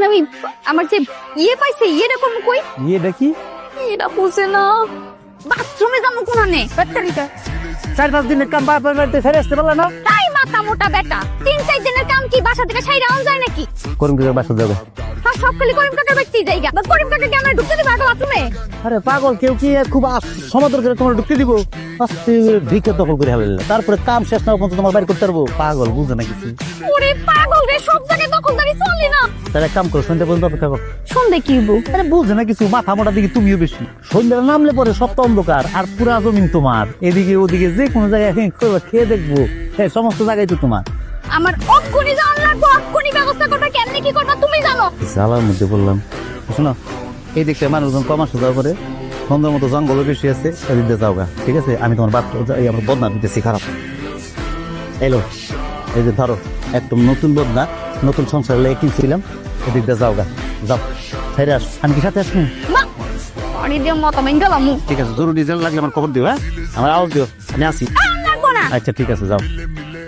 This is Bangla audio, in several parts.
এখন আমি আমার যে ইয়ে পাইছে ইয়েটা করব কই? ইয়ে দেখি এটা বুঝে না। বাথরুমে যাব কোনানে চার পাঁচ দিনের কাম বাপের বাড়িতে ফেরে আসতে পারলে না? তাই মাথা মোটা বেটা তিন চার দিনের কাম কি বাসা থেকে সাইরা আন যায় নাকি? করুন কিছু বাসা যাবে। আর সব খালি করিম কাকার ব্যক্তি জায়গা। বা করিম কাকা কি আমরা ঢুকতে দিবে আগে বাথরুমে? আরে পাগল কেউ কি খুব আস- সমাদর করে তোমার ঢুকতে দিব? আস্তে ভিক্ষা দখল করে হারাইলে তারপরে কাম শেষ না পর্যন্ত তোমার বাইর করতে পারব। পাগল বুঝে না কিছু। ওরে পাগল রে সব জায়গায় দখলদারি তাহলে কাম করো সন্ধ্যা পর্যন্ত অপেক্ষা করো। সন্ধে কি আরে বুঝে না কিছু মাথা মোটা দিকে তুমিও বেশি। সন্ধ্যা নামলে পরে সব অন্ধকার আর পুরা জমিন তোমার। এদিকে ওদিকে যে কোনো জায়গায় খেয়ে দেখব। হ্যাঁ সমস্ত জায়গায় তো তোমার। আমার অক্ষুনি জান লাগবো অক্ষুনি ব্যবস্থা করবে কেমনে কি করবা তুমি জানো? জ্বালার মধ্যে বললাম। শোনো এই দিকটা মানুষজন কমা সোজা করে সুন্দর মতো জঙ্গলও বেশি আছে এদিক দিয়ে যাওগা ঠিক আছে? আমি তোমার বাদ এই আমার বদনা দিতেছি খারাপ। এলো এই যে ধরো একদম নতুন বদনা নতুন সংসার লেগে কিনছিলাম। এদিক দিয়ে যাওগা যাও। আস। আমি কি সাথে আসব অনি দিয়ে মত মাইন গেলাম। ঠিক আছে জরুরি যেন লাগলে আমার খবর দিও হ্যাঁ? আমার আওয়াজ দিও। আমি আসি। আচ্ছা ঠিক আছে যাও।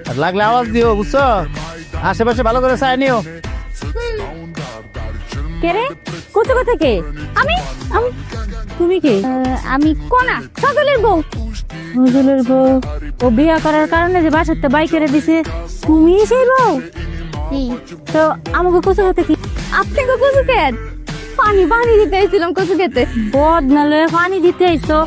আর লাগলে আওয়াজ দিও বুঝছ? আশেপাশে ভালো করে চাই নিও। কে রে? কোথা কোথা কে আমি? আমি? তুমি কে? আমি কোনা সজলের বউ। নজরুলের বউ? ও বিয়া করার কারণে যে বাসাতে বাইকেরে দিছে তুমি সেই বউ? তো আমাকে কোথাও হতে কি আপনি কো কচু খেত পানি পানি দিতে এসেছিলাম কচু খেতে বদনালে পানি দিতে আইছো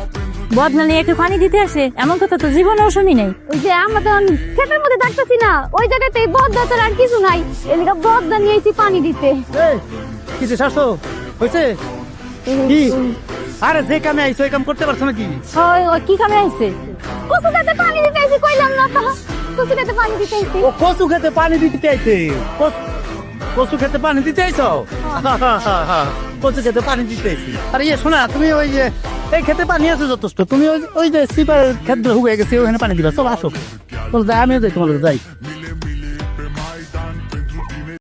বদনালে একে পানি দিতে আসে এমন কথা তো জীবনেও শুনি নাই। ওই যে আমরা তো ক্ষেতের মধ্যে দেখতেছি না ওই জায়গাতে বদদা ছাড়া আর কিছু নাই। এদিকে বদদা নিয়ে এসেছি পানি দিতে। কিছু শাসো হয়েছে? কি? আরে যে কামে আইছো এই কাম করতে পারছ নাকি? ওই ওই কি কামে আইছে? কচু খেতে পানি দিতে এসেছি কইলাম না তো। কচু খেতে পানি দিতে এসেছি ও কচু খেতে পানি দিতে চাইছে কচ- কচু খেতে পানি দিতে আইছো? কচু খেতে পানি দিতে আইছি। আরে ইয়ে শোনা তুমি ওই যে এই খেতে পানি আছে যথেষ্ট। তুমি ওই ওই যে সিপার ক্ষেত্রে হুগে গেছে ওখানে পানি দিবা। চল আসো। চল যাই আমিও যাই তোমাদের যাই।